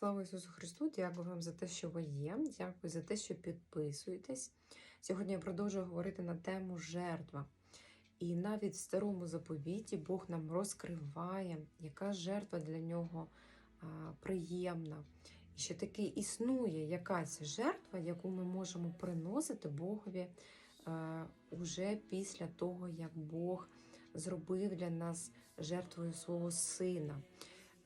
Слава Ісусу Христу! Дякую вам за те, що ви є. Дякую за те, що підписуєтесь. Сьогодні я продовжую говорити на тему жертва. І навіть в старому заповіті Бог нам розкриває, яка жертва для нього а, приємна. І що таки існує якась жертва, яку ми можемо приносити Богові а, уже після того, як Бог зробив для нас жертвою свого сина.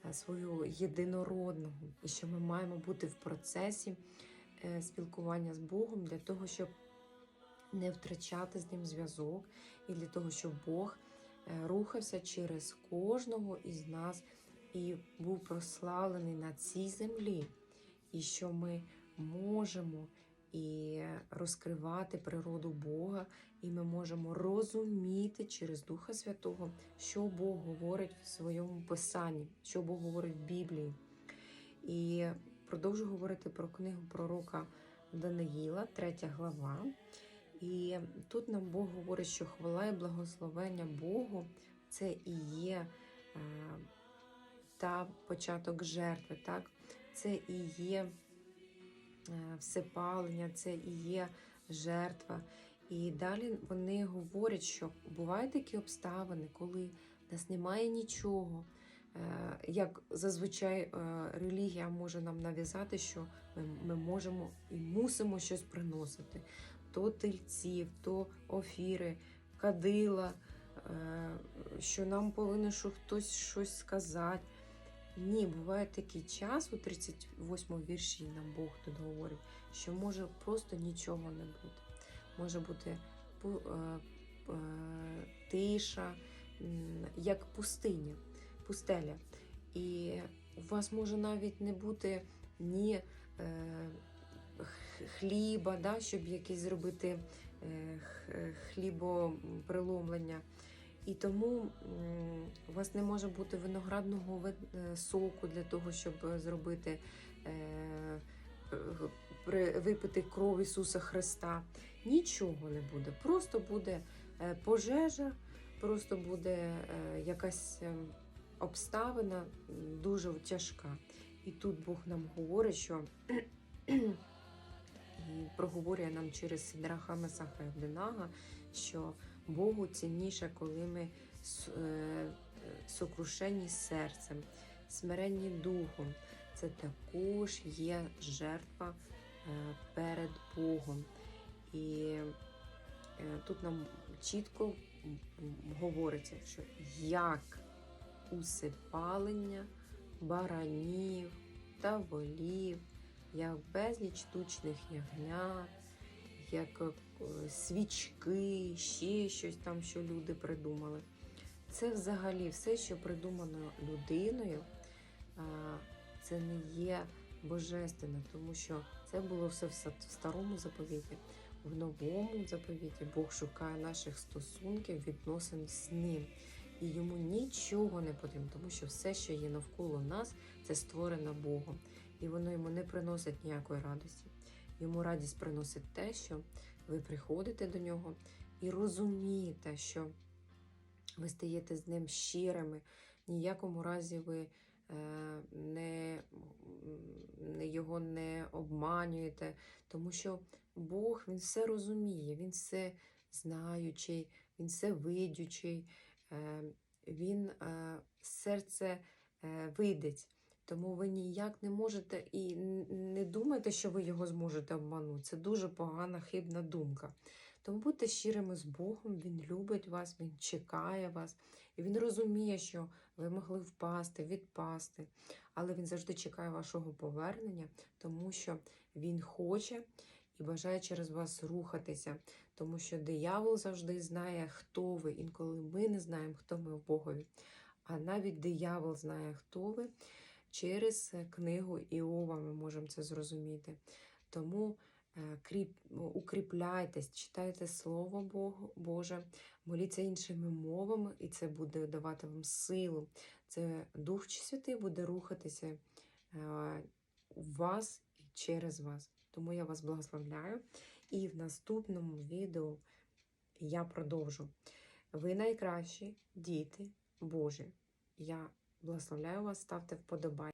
Е, свою єдинородного, і що ми маємо бути в процесі е, спілкування з Богом для того, щоб не втрачати з ним зв'язок, і для того, щоб Бог е, рухався через кожного із нас і був прославлений на цій землі, і що ми можемо і розкривати природу Бога, і ми можемо розуміти через Духа Святого, що Бог говорить в своєму писанні, що Бог говорить в Біблії. І продовжу говорити про книгу пророка Даниїла, 3 глава. І тут нам Бог говорить, що хвала і благословення Богу це і є та початок жертви, так? це і є. Е, всепалення, це і є жертва. І далі вони говорять, що бувають такі обставини, коли в нас немає нічого. Е, як зазвичай е, релігія може нам нав'язати, що ми, можемо і мусимо щось приносити: то тельців, то офіри, кадила, що нам повинен що хтось щось сказати. Ні, буває такий час, у 38 му вірші нам Бог тут говорить, що може просто нічого не бути. Може бути е, е, тиша, як пустиня, пустеля. І у вас може навіть не бути ні е, хліба, да, щоб якесь зробити хлібоприломлення. І тому у вас не може бути виноградного е, соку для того, щоб зробити е, випити кров Ісуса Христа. Нічого не буде. Просто буде е, пожежа, просто буде якась обставина дуже тяжка. І тут Бог нам говорить, що і проговорює нам через Сідраха Месаха Евденага, що Богу цінніше, коли ми сокрушені серцем, смиренні духом. Це також є жертва е, перед Богом. І е, тут нам чітко говориться, що як усипалення баранів та волів, як безліч тучних ягнят, як е, свічки, ще щось там, що люди придумали. Це взагалі все, що придумано людиною, це не є божественне, тому що це було все в старому заповіті. В новому заповіті Бог шукає наших стосунків, відносин з ним. І йому нічого не потрібно, тому що все, що є навколо нас, це створено Богом. І воно йому не приносить ніякої радості. Йому радість приносить те, що ви приходите до нього і розумієте, що ви стаєте з ним щирими, ніякому разі ви е, не, не його не обманюєте, тому що Бог він все розуміє, Він все знаючий, Він все видючий, е, Він е, серце видить. Тому ви ніяк не можете і не думайте, що ви його зможете обманути. Це дуже погана, хибна думка. Тому будьте щирими з Богом, Він любить вас, Він чекає вас, і Він розуміє, що ви могли впасти, відпасти. Але Він завжди чекає вашого повернення, тому що Він хоче і бажає через вас рухатися, тому що диявол завжди знає, хто ви. Інколи ми не знаємо, хто ми в Богові. А навіть диявол знає, хто ви. Через книгу Іова ми можемо це зрозуміти. Тому кріп, укріпляйтесь, читайте Слово Боже, моліться іншими мовами, і це буде давати вам силу. Це Дух Святий буде рухатися е, у вас і через вас. Тому я вас благословляю. І в наступному відео я продовжу. Ви найкращі діти Божі. Я Благословляю вас, ставте вподобайки.